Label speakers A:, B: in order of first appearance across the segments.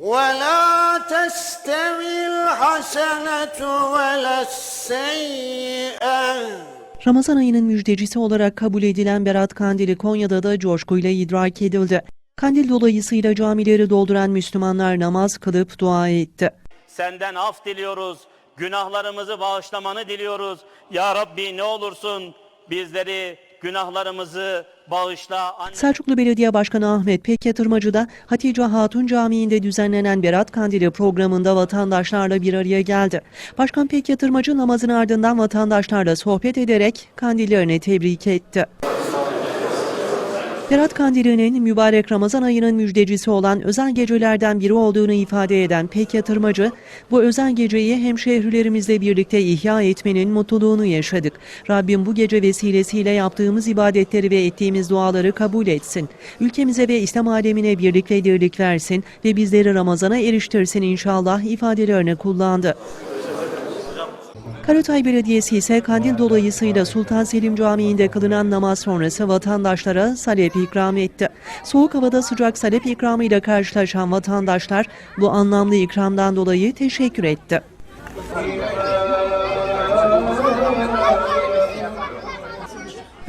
A: ولا تستوي الحسنة ولا السيئة
B: Ramazan ayının müjdecisi olarak kabul edilen Berat Kandili Konya'da da coşkuyla idrak edildi. Kandil dolayısıyla camileri dolduran Müslümanlar namaz kılıp dua etti.
C: Senden af diliyoruz. Günahlarımızı bağışlamanı diliyoruz. Ya Rabbi ne olursun bizleri günahlarımızı bağışla. Anne-
B: Selçuklu Belediye Başkanı Ahmet Pek Yatırmacı da Hatice Hatun Camii'nde düzenlenen Berat Kandili programında vatandaşlarla bir araya geldi. Başkan Pek Yatırmacı namazın ardından vatandaşlarla sohbet ederek kandillerini tebrik etti. Berat Kandili'nin mübarek Ramazan ayının müjdecisi olan özel gecelerden biri olduğunu ifade eden Pek Yatırmacı, bu özel geceyi hemşehrilerimizle birlikte ihya etmenin mutluluğunu yaşadık. Rabbim bu gece vesilesiyle yaptığımız ibadetleri ve ettiğimiz duaları kabul etsin. Ülkemize ve İslam alemine birlik ve dirlik versin ve bizleri Ramazan'a eriştirsin inşallah ifadelerini kullandı. Karatay Belediyesi ise kandil dolayısıyla Sultan Selim Camii'nde kılınan namaz sonrası vatandaşlara salep ikram etti. Soğuk havada sıcak salep ikramıyla karşılaşan vatandaşlar bu anlamlı ikramdan dolayı teşekkür etti.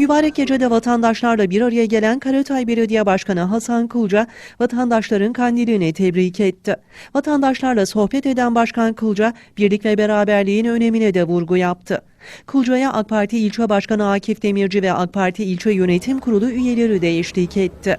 B: Mübarek gecede vatandaşlarla bir araya gelen Karatay Belediye Başkanı Hasan Kılca, vatandaşların kandilini tebrik etti. Vatandaşlarla sohbet eden Başkan Kılca, birlik ve beraberliğin önemine de vurgu yaptı. Kılca'ya AK Parti İlçe Başkanı Akif Demirci ve AK Parti İlçe Yönetim Kurulu üyeleri de eşlik etti.